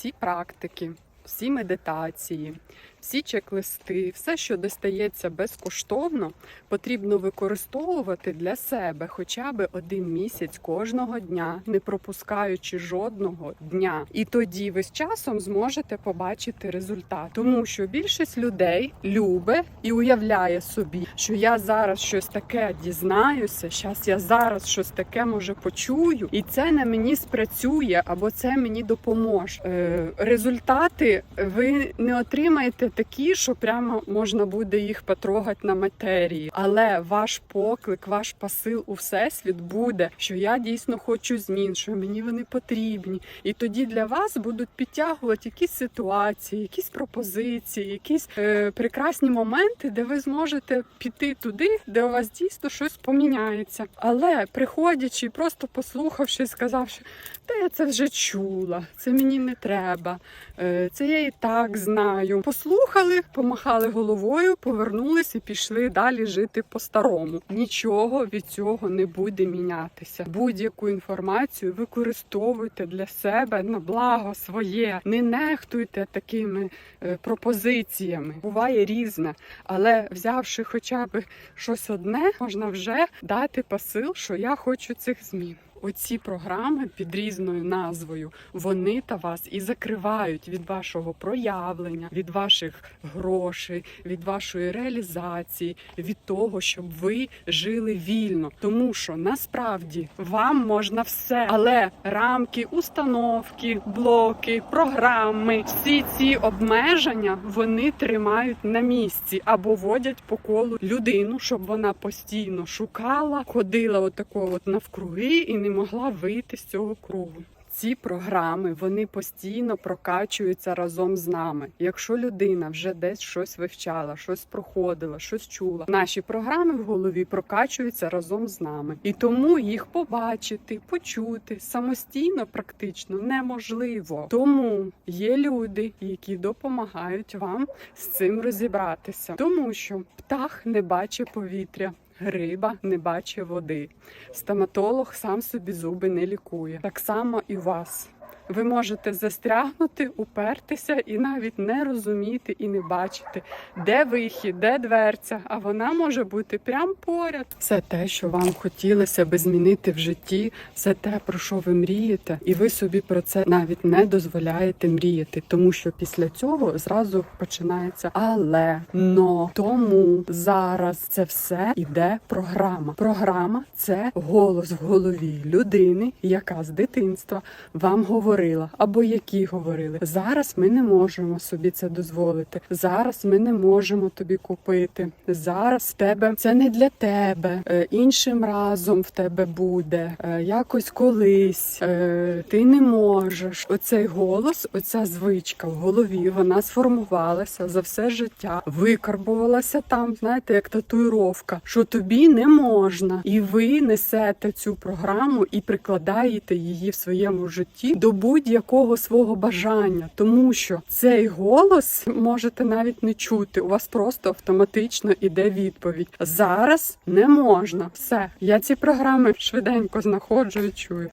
всі практики, всі медитації, всі чек-листи, все, що достається безкоштовно, потрібно використовувати для себе хоча б один місяць кожного дня, не пропускаючи жодного дня. І тоді ви з часом зможете побачити результат. Тому що більшість людей любить і уявляє собі, що я зараз щось таке дізнаюся, щас я зараз щось таке може почую, і це на мені спрацює або це мені допоможе. Е, результати ви не отримаєте такі, що прямо можна буде їх потрогати на матерії. Але ваш поклик, ваш посил у всесвіт буде, що я дійсно хочу змін, що мені вони потрібні. І тоді для вас будуть підтягувати якісь ситуації, якісь пропозиції, якісь е, прекрасні моменти, де ви зможете піти туди, де у вас дійсно щось поміняється. Але приходячи, просто послухавши, сказавши, та я це вже чула, це мені не треба, е, це я і так знаю. Послухали, помахали головою, повернулись і пішли далі жити по-старому. Нічого від цього не буде мінятися. Будь-яку інформацію використовуйте для себе на благо своє. Не нехтуйте такими е, пропозиціями. Буває різне, але взявши хоча б щось одне, можна вже дати посил, що я хочу цих змін. Оці програми під різною назвою вони та вас і закривають від вашого проявлення, від ваших грошей, від вашої реалізації, від того, щоб ви жили вільно. Тому що насправді вам можна все, але рамки, установки, блоки, програми, всі ці обмеження вони тримають на місці або водять по колу людину, щоб вона постійно шукала, ходила отако от навкруги і не могла вийти з цього кругу. Ці програми вони постійно прокачуються разом з нами. Якщо людина вже десь щось вивчала, щось проходила, щось чула, наші програми в голові прокачуються разом з нами, і тому їх побачити, почути самостійно практично неможливо. Тому є люди, які допомагають вам з цим розібратися, тому що птах не бачить повітря. Риба не бачить води. Стоматолог сам собі зуби не лікує. Так само і вас. Ви можете застрягнути, упертися і навіть не розуміти і не бачити, де вихід, де дверця, а вона може бути прямо поряд. Все те, що вам хотілося би змінити в житті, все те, про що ви мрієте, і ви собі про це навіть не дозволяєте мріяти, тому що після цього зразу починається але но тому зараз це все іде програма. Програма це голос в голові людини, яка з дитинства вам говорила або які говорили. Зараз ми не можемо собі це дозволити. Зараз ми не можемо тобі купити. Зараз в тебе це не для тебе. Е, Іншим разом в тебе буде е, якось колись. Е, Ти не можеш. Оцей голос, оця звичка в голові, вона сформувалася за все життя, викарбувалася там, знаєте, як татуїровка, що тобі не можна, і ви несете цю програму і прикладаєте її в своєму житті до будь-якого свого бажання, тому що цей голос можете навіть не чути. У вас просто автоматично іде відповідь. Зараз не можна. Все, я ці програми швиденько знаходжу і чую.